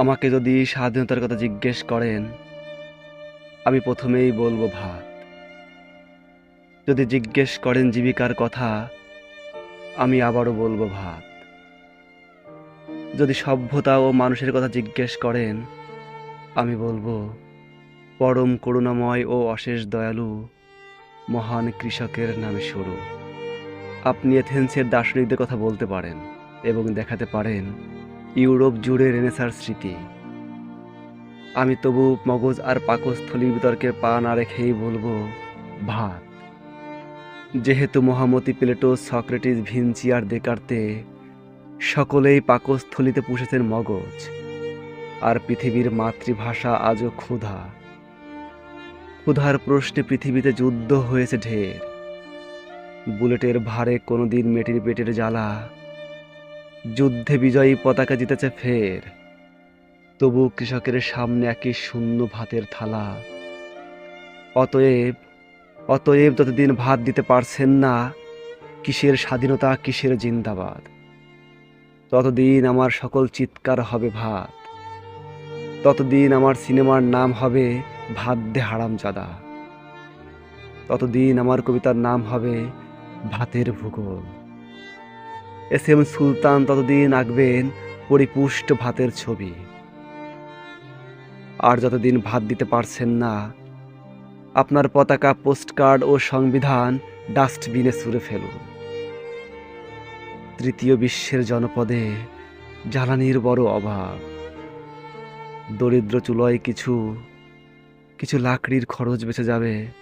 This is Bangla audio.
আমাকে যদি স্বাধীনতার কথা জিজ্ঞেস করেন, আমি প্রথমেই বলব ভাত। যদি জিজ্ঞেস করেন জীবিকার কথা, আমি আবারও বলব ভাত। যদি সভ্যতা ও মানুষের কথা জিজ্ঞেস করেন, আমি বলব, পরম করুণাময় ও অশেষ দয়ালু, মহান কৃষকের নামে শুরু আপনি এথেন্সের দার্শনিকদের কথা বলতে পারেন এবং দেখাতে পারেন ইউরোপ জুড়ে রেনেসার স্মৃতি। আমি তবু মগজ আর পাকস্থলীর বিতর্কে পা না রেখেই বলব, ভাত। যেহেতু মহামতি প্লেটো সক্রেটিস ভিঞ্চি আর দেকার্তে সকলেই পাকস্থলিতে পুষেছেন মগজ, আর পৃথিবীর মাতৃভাষা আজও ক্ষুধা। ক্ষুধার প্রশ্নে পৃথিবীতে যুদ্ধ হয়েছে ঢের। বুলেটের ভারে কোনোদিন মেটির পেটের জ্বালা যুদ্ধে বিজয়ী পতাকা জিতেছে ফের। তবু কৃষকের সামনে একই শূন্য ভাতের থালা। অতএব অতএব যতদিন ভাত দিতে পারছেন না। কিসের স্বাধীনতা, কিসের জিন্দাবাদ? ততদিন আমার সকল চিৎকার হবে ভাত। ততদিন আমার সিনেমার নাম হবে ভাত দে হারাম জাদা ততদিন আমার কবিতার নাম হবে ভাতের ভূগোল। এস এম সুলতান ততদিন আঁকবেন পরিপুষ্ট ভাতের ছবি। আর যতদিন ভাত দিতে পারছেন না, আপনার পতাকা, পোস্টকার্ড ও সংবিধান ডাস্টবিনে ছুঁড়ে ফেলুন। তৃতীয় বিশ্বের জনপদে জ্বালানির বড় অভাব। দরিদ্র চুলোয় কিছু কিছু লাকড়ির খরচ বেঁচে যাবে।